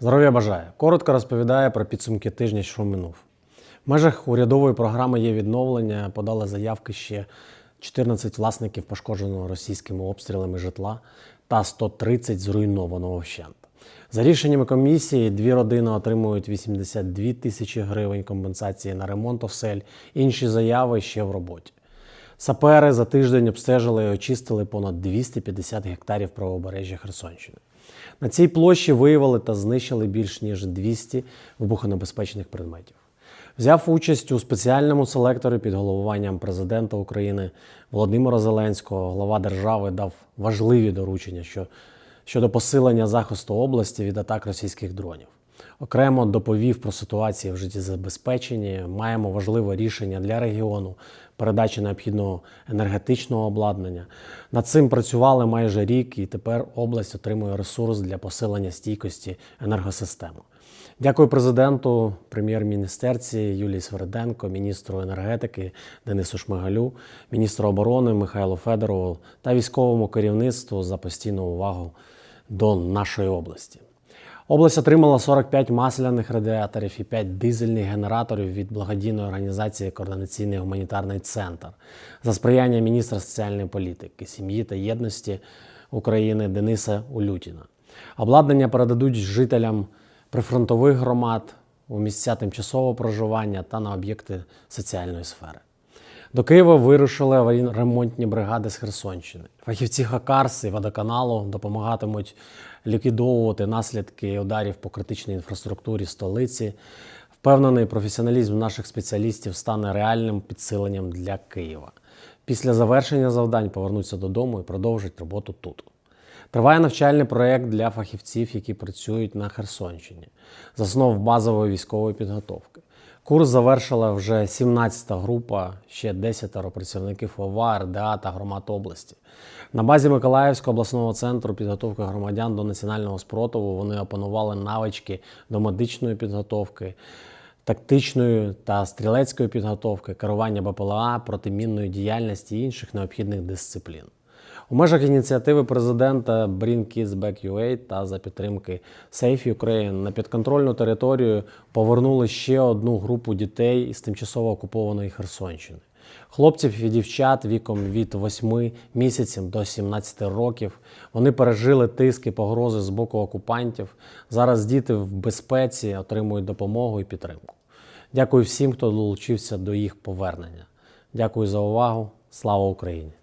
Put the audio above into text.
Здоров'я бажаю. Коротко розповідає про підсумки тижня, що минув. В межах урядової програми є відновлення. Подали заявки ще 14 власників пошкодженого російськими обстрілами житла та 130 зруйнованого вщент. За рішеннями комісії, дві родини отримують 82 тисячі гривень компенсації на ремонт осель, інші заяви ще в роботі. Сапери за тиждень обстежили і очистили понад 250 гектарів правобережжя Херсонщини. На цій площі виявили та знищили більш ніж 200 вибухонебезпечних предметів. Взяв участь у спеціальному селекторі під головуванням президента України Володимира Зеленського. Глава держави дав важливі доручення що- щодо посилення захисту області від атак російських дронів. Окремо доповів про ситуацію в життєзабезпеченні. Маємо важливе рішення для регіону передачі необхідного енергетичного обладнання. Над цим працювали майже рік, і тепер область отримує ресурс для посилення стійкості енергосистеми. Дякую президенту, прем'єр-міністерці Юлії Свериденко, міністру енергетики Денису Шмигалю, міністру оборони Михайлу Федорову та військовому керівництву за постійну увагу до нашої області. Область отримала 45 масляних радіаторів і 5 дизельних генераторів від благодійної організації Координаційний гуманітарний центр за сприяння міністра соціальної політики, сім'ї та єдності України Дениса Улютіна. Обладнання передадуть жителям прифронтових громад у місця тимчасового проживання та на об'єкти соціальної сфери. До Києва вирушили аварійно-ремонтні бригади з Херсонщини. Фахівці Хакарс і водоканалу допомагатимуть ліквідовувати наслідки ударів по критичній інфраструктурі столиці. Впевнений, професіоналізм наших спеціалістів стане реальним підсиленням для Києва. Після завершення завдань повернуться додому і продовжать роботу тут. Триває навчальний проєкт для фахівців, які працюють на Херсонщині, з основ базової військової підготовки. Курс завершила вже 17-та група, ще 10 працівників ОВА, РДА та громад області. На базі Миколаївського обласного центру підготовки громадян до національного спротиву вони опанували навички до медичної підготовки, тактичної та стрілецької підготовки, керування БПЛА, протимінної діяльності і інших необхідних дисциплін. У межах ініціативи президента Bring Kids Back UA та за підтримки Safe Ukraine на підконтрольну територію повернули ще одну групу дітей із тимчасово окупованої Херсонщини. Хлопців і дівчат віком від 8 місяців до 17 років. Вони пережили тиск і погрози з боку окупантів. Зараз діти в безпеці отримують допомогу і підтримку. Дякую всім, хто долучився до їх повернення. Дякую за увагу. Слава Україні!